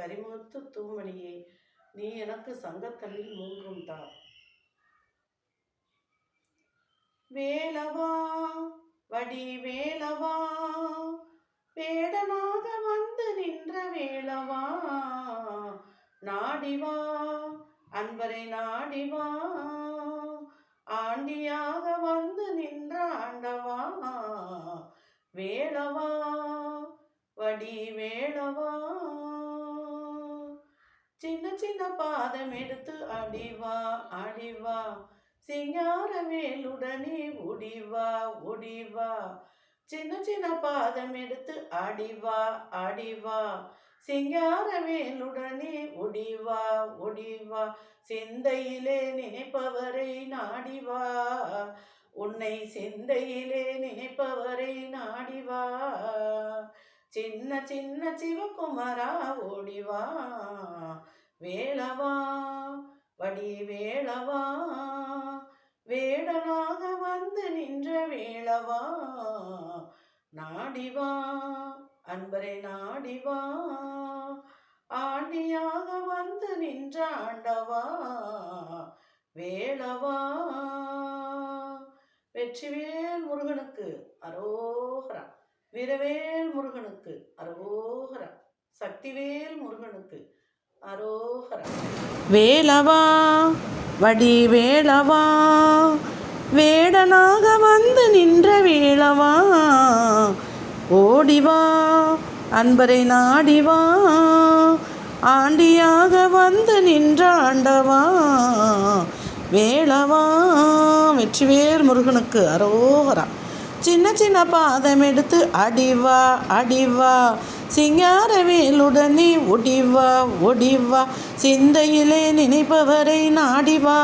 கரிமுத்து தூமணியே நீ எனக்கு சங்கத்தலில் மூன்றும் தா. வேலவா வடி வேலவா வேடனாக வந்து நின்ற வேலவா. நாடிவா அன்பரை நாடிவா ஆண்டியாக வந்து நின்ற ஆண்டவா. வேளவா வடி வேளவா சின்ன சின்ன பாதம் எடுத்து அடிவா அடிவா சிங்கார வேலுடனே ஒடிவா ஒடிவா சின்ன சின்ன பாதம் எடுத்து அடிவா அடிவா சிங்கார வேலுடனே ஒடிவா ஒடிவா சிந்தையிலே நினைப்பவரை நாடிவா உன்னை சிந்தையிலே நினைப்பவரை நாடிவா சின்ன சின்ன சிவகுமாரா ஓடிவா வேளவா வடி வேளவா. வேடனாக வந்து நின்ற வேளவா. நாடிவா அன்பரை நாடிவா ஆண்டியாக வந்து நின்ற ஆண்டவா. வேளவா. வெற்றிவேல் முருகனுக்கு அரோகரா. வீரவேல் முருகனுக்கு அரோகரா. சக்திவேல் முருகனுக்கு அரோகரா. வேலவா வடி வேலவா வேடனாக வந்து நின்ற வேளவா ஓடிவா அன்பரை நாடிவா ஆண்டியாக வந்து நின்ற ஆண்டவா வேளவா வெற்றிவேல் முருகனுக்கு அரோகரா. சின்ன சின்ன பாதம் எடுத்து அடிவா அடிவா. சிங்காரவேலுடன் நீ ஒடிவா ஒடிவா. சிந்தையிலே நினைப்பவரை நாடிவா.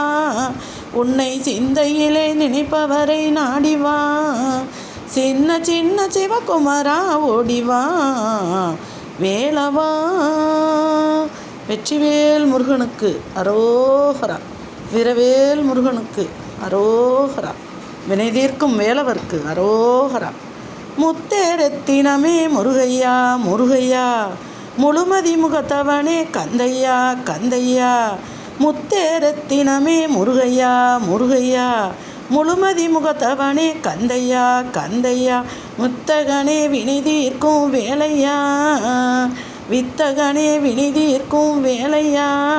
உன்னை சிந்தையிலே நினைப்பவரை நாடிவா. சின்ன சின்ன சிவகுமாரா ஓடிவா. வேலவா. வெற்றிவேல் முருகனுக்கு அரோகரா. விரவேல் முருகனுக்கு அரோகரா. வினைதீர்க்கும் வேலவர்க்கு அரோகரா. முத்தேரத்தினமே முருகையா முருகையா. முழுமதி முகத்தவனே கந்தையா கந்தையா. முத்தேரத்தினமே முருகையா முருகையா. முழுமதி முகத்தவனே கந்தையா கந்தையா. முத்தகனே வினிதீர்க்கும் வேலையா. வித்தகனே வினிதீர்க்கும் வேலையா.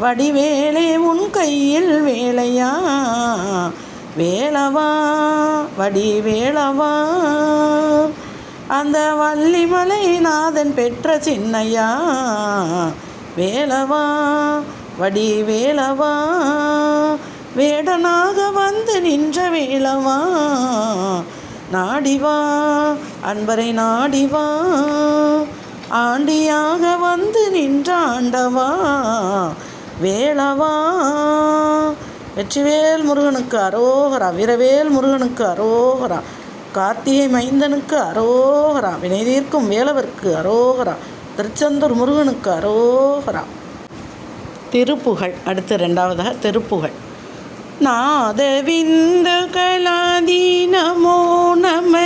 வடிவேலே உன் கையில் வேலையா. வேலவா வடி வேளவா. அந்த வள்ளிமலை நாதன் பெற்ற சின்னையா. வேலவா வடி வேளவா. வேடனாக வந்து நின்ற வேலவா நாடிவா அன்பரை நாடிவா. ஆண்டியாக வந்து நின்ற ஆண்டவா. வேலவா வெற்றிவேல் முருகனுக்கு அரோகரா வீரவேல் முருகனுக்கு அரோகரா கார்த்திகை மைந்தனுக்கு அரோகரா வினைதீர்க்கும் வேலவர்க்கு அரோகரா திருச்செந்தூர் முருகனுக்கு அரோகரா. திருப்புகழ் அடுத்து ரெண்டாவதாக திருப்புகழ். நாதவிந்த கலாதி நமோ நம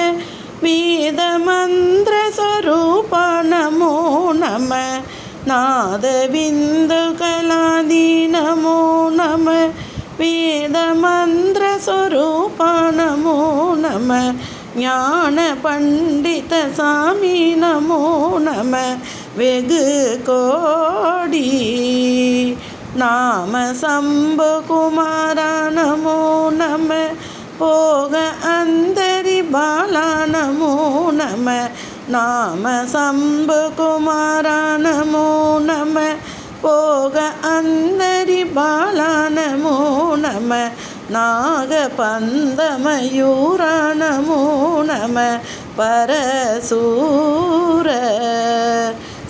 வேத மந்திர ஸ்வரூப நமோ நம நாதவிந்த கலாதி நமோ நம வேத மந்திர ஸ்வரூப நமோ. நம ஞான பண்டித சாமி நமோ நம. வெகு கோடி நாம சம்பு குமாரா நமோ நம. போக அந்தரி பாலா நமோ நம. நாம சம்பு குமாரா நமோ நம. போக அந்தரி பாலா நாக பந்தமயூரா நம பரசூர.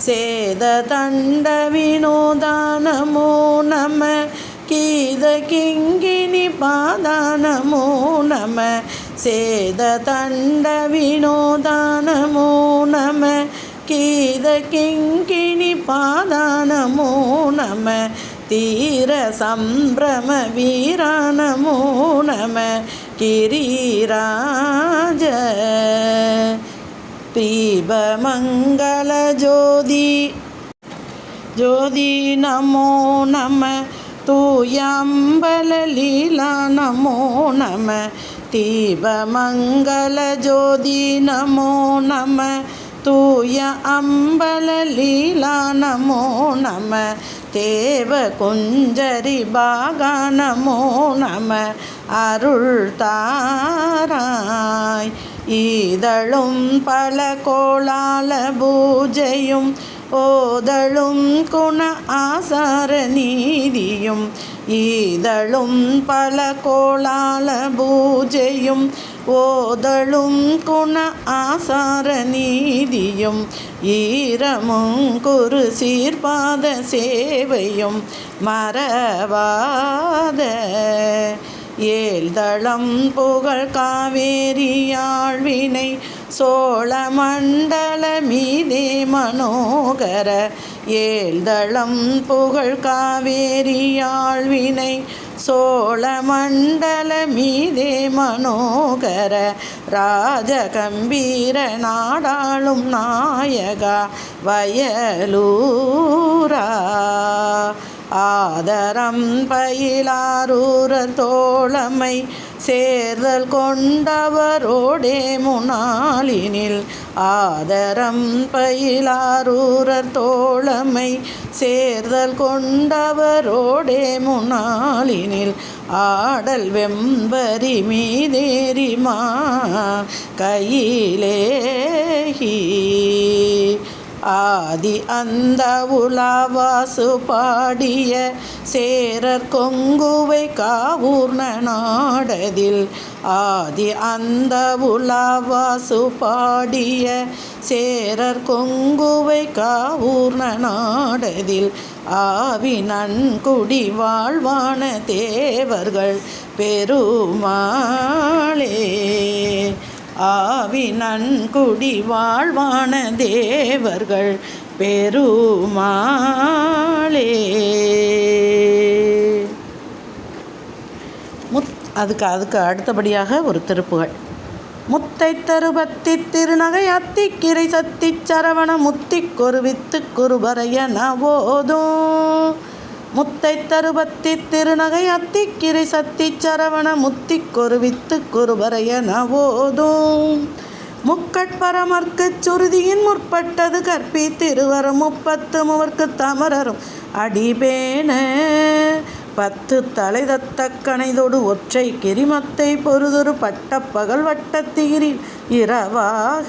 சேத தண்ட வினோதா நம கீத கிங்கினி பாதா நம சேத தண்ட வினோதா நம கீத கிங்கினி பாதா நம தீர சம்பிரம வீரா நமோ நம கிரிராஜ. தீபமங்கள ஜோதி ஜோதி நமோ நம. தூயம்பல லீலா நமோ நம. தீபமங்கள ஜோதி நமோ நம. தூய அம்பல லீலா தேவ குஞ்சரி பாகா நம அருள் தாராய். ஈதழும் பல கோளால பூஜையும் ஓதழும் குண ஆசார நீதியும் ஈதழும் பல கோளால பூஜையும் ஓதழும் குண ஆசார நீதியும் ஈரமும் குரு சீர்பாத சேவையும் மறவாத. ஏழ்தளம் புகழ் காவேரியாழ்வினை சோழ மண்டல மீதே மனோகர. ஏழ்தளம் புகழ் காவேரியாழ்வினை சோழ மண்டல மீதே மனோகர ராஜ கம்பீர நாடாளும் நாயகா வயலூரா. ஆதரம் பயிலாரூரர் தோழமை சேர்தல் கொண்டவரோடே முனாலினில் ஆதரம் பயிலாரூரர் தோழமை. சேர்தல் கொண்டவரோடே முனாலினில் ஆடல் வெம்பரி மீதேறிமா. கையிலேஹி ஆதி அந்த உலாவாசு பாடிய சேரர் கொங்குவை காவூர்ண நாடதில் ஆதி அந்த உலாவாசு பாடிய சேரர் கொங்குவை காவூர்ண நாடதில் ஆவி நன்குடி வாழ்வான தேவர்கள் பெருமாளே. ஆவி நன்குடி வாழ்வான தேவர்கள் பெருமாளே. முத் அதுக்கு அதுக்கு அடுத்தபடியாக ஒரு திருப்புகள். முத்தை தருபத்தி திருநகை அத்திக்கிரை சத்தி சரவண முத்திக் குருவித்து குருபரையன போதும் முத்தை தருபத்தி திருநகை கிரி சத்தி சரவண முத்திக் கொருவித்து குருபரைய நவோதும் முக்கட்பரமர்க்கு சுருதியின் முற்பட்டது கற்பி திருவரம் முப்பத்து மூவர்க்கு தமரரும் அடிபேன. பத்து தலை தத்த ஒற்றை கிரிமத்தை பொறுதொரு பட்ட பகல் வட்டத்திகிரில் இரவாக.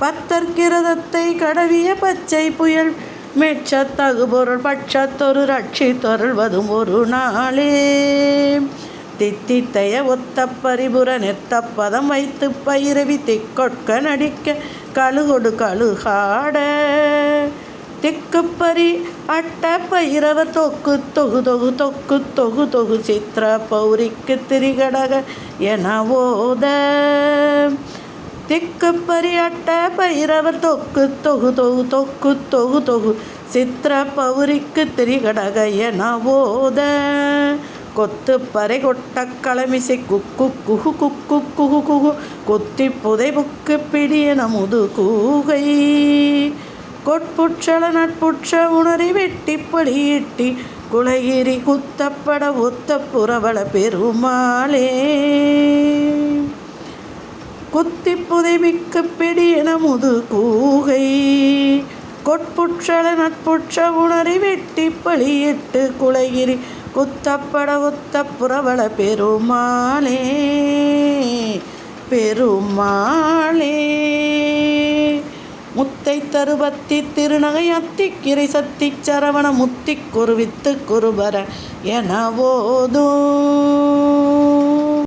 பத்தற்கிரதத்தை கடவிய பச்சை புயல் மெச்சத்தகு பொருள் பட்சத்தொரு ரட்சி தொருள்வதும் ஒரு நாளே. தித்தித்தைய ஒத்த பரிபுர நெத்த பதம் வைத்து பயிரவி திக்கொட்க நடிக்க கழுகொடு கழுகாட. திக்குப்பரி அட்ட பயிரவர் தொக்கு தொகு தொகு தொக்கு தொகு தொகு சித்ர பௌரிக்கு திரிகடக என ஓத. திக்கு அட்ட பைரவர் தொக்கு தொகு தொகு தொக்கு தொகு தொகு. சித்திர பௌரிக்கு திரிகடக என கொத்து பறை கொட்ட களமிசை குக்கு குகு குக்கு குகு குகு கொத்தி புதை புக்கு பிடியன முது கூகை. கொட்புற்றள நட்புற்ற உணரி வெட்டி பலியிட்டி குலகிரி குத்தப்பட ஒத்த புறவள பெருமாளே. குத்தி புதைமிக்கு பிடியன முது கூகை. கொட்புற்றள நட்புற்ற உணரி வெட்டி பழியிட்டு குலகிரி குத்தப்பட ஒத்த புறவள பெருமாளே பெருமாளே. முத்தை தருபத்தி திருநகை அத்திக்கிரை சத்தி சரவண முத்தி குருவித்து குருபர என ஓதும்